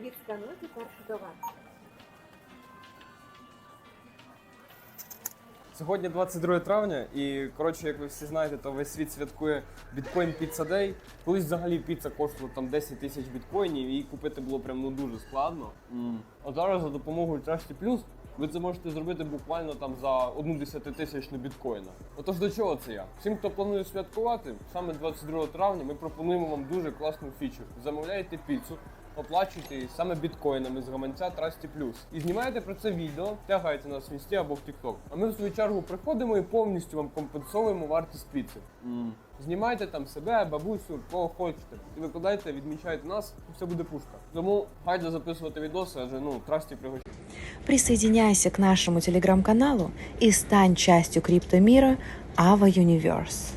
Відскануйте перший товар. Сьогодні 22 травня, і коротше, як ви всі знаєте, то весь світ святкує біткоін Pizza Day. Колись взагалі піца коштувала там 10 тисяч біткоїнів, і її купити було прям ну дуже складно. А зараз за допомогою Trusty Plus ви це можете зробити буквально там за одну десятитисячну біткоїна. Отож до чого це я? Всім, хто планує святкувати, саме 22 травня ми пропонуємо вам дуже класну фічу. Замовляєте піцу, оплачуєте саме біткоїнами з гаманця Trusty Plus. І знімаєте про це відео, тягаєте нас в інсті або в TikTok. А ми в свою чергу приходимо і повністю вам компенсуємо вартість піци. Знімайте там себе, бабусю, кого хочете. І викладайте, відмічайте нас, і все буде пушка. Тому гайде записувати відоси, адже ну Trusty пригощає. Присоединяйся к нашему телеграм-каналу и стань частью криптомира Ava Universe.